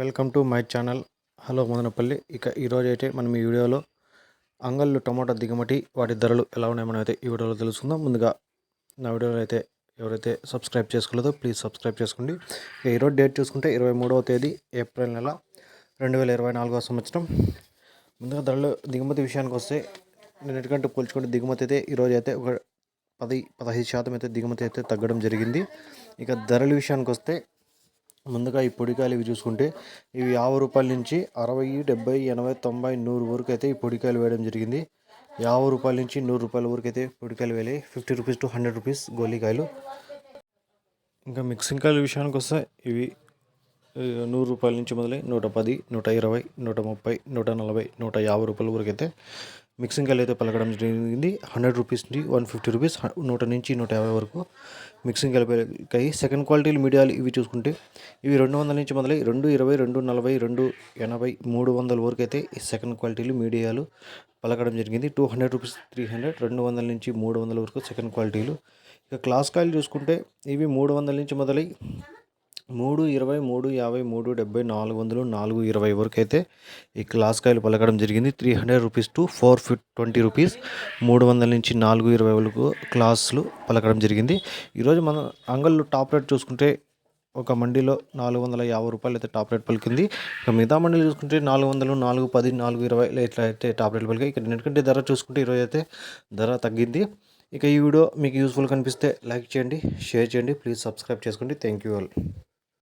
Welcome to my channel. Hello Madanapalle. ఇక ఈరోజు అయితే మనం ఈ వీడియోలో అంగళ్ళు టమాటా దిగుమతి వాటి ధరలు ఎలా ఉన్నాయో మనం అయితే ఈ వీడియోలో తెలుసుకుందాం. ముందుగా నా వీడియోలో అయితే ఎవరైతే సబ్స్క్రైబ్ చేసుకోలేదో ప్లీజ్ సబ్స్క్రైబ్ చేసుకోండి. ఇక ఈరోజు డేట్ చూసుకుంటే ఇరవై మూడవ తేదీ ఏప్రిల్ నెల రెండు వేల ఇరవై నాలుగవ సంవత్సరం. ముందుగా ధరలు దిగుమతి విషయానికి వస్తే నిన్నటికంటే పోల్చుకుంటే దిగుమతి అయితే ఈరోజు అయితే ఒక పది పదహైదు శాతం అయితే దిగుమతి అయితే తగ్గడం జరిగింది. ఇక ధరల విషయానికి వస్తే ముందుగా ఈ పొడికాయలు ఇవి చూసుకుంటే ఇవి యాభై రూపాయల నుంచి అరవై డెబ్బై ఎనభై తొంభై నూరు వరకు అయితే ఈ పొడికాయలు వేయడం జరిగింది. యాభై రూపాయల నుంచి నూరు రూపాయల వరకు అయితే పొడికాయలు వేయాలి. Fifty rupees two hundred rupees గోలీకాయలు ఇంకా మిక్సింగ్ కాయల విషయానికి వస్తే ఇవి నూరు రూపాయల నుంచి మొదలై నూట పది నూట ఇరవై నూట ముప్పై నూట నలభై నూట యాభై రూపాయల వరకు అయితే మిక్సింగ్ కాయలు అయితే పలకడం జరిగింది. హండ్రెడ్ రూపీస్ నుంచి వన్ ఫిఫ్టీ రూపీస్ నూట నుంచి నూట యాభై వరకు మిక్సింగ్ కలిపాయి సెకండ్ క్వాలిటీలు మీడియాలు ఇవి చూసుకుంటే ఇవి రెండు వందల నుంచి మొదలై రెండు ఇరవై రెండు నలభై రెండు ఎనభై మూడు వందల వరకు అయితే ఈ సెకండ్ క్వాలిటీలు మీడియాలు పలకడం జరిగింది. Two hundred rupees three hundred రెండు వందల నుంచి మూడు వందల వరకు సెకండ్ క్వాలిటీలు. ఇక క్లాస్ కాయలు చూసుకుంటే ఇవి మూడు వందల నుంచి మొదలై మూడు ఇరవై మూడు యాభై మూడు డెబ్బై నాలుగు వందలు నాలుగు ఇరవై వరకు అయితే ఈ క్లాస్ కాయలు పలకడం జరిగింది. Three hundred rupees to four fifty twenty rupees మూడు వందల నుంచి నాలుగు ఇరవై వరకు క్లాసులు పలకడం జరిగింది. ఈరోజు మన అంగళ్ళు టాప్ రేట్ చూసుకుంటే ఒక మండీలో నాలుగు వందల యాభై రూపాయలు అయితే టాప్ రేట్ పలికింది. ఇక మిగతా మండీలు చూసుకుంటే నాలుగు వందలు నాలుగు పది నాలుగు ఇరవై ఇట్లా అయితే టాప్ రేట్ పలికాయి. ఇక్కడ ఎందుకంటే ధర చూసుకుంటే ఈరోజు అయితే ధర తగ్గింది. ఇక ఈ వీడియో మీకు యూస్ఫుల్ కనిపిస్తే లైక్ చేయండి షేర్ చేయండి ప్లీజ్ సబ్స్క్రైబ్ చేసుకోండి. Thank you all.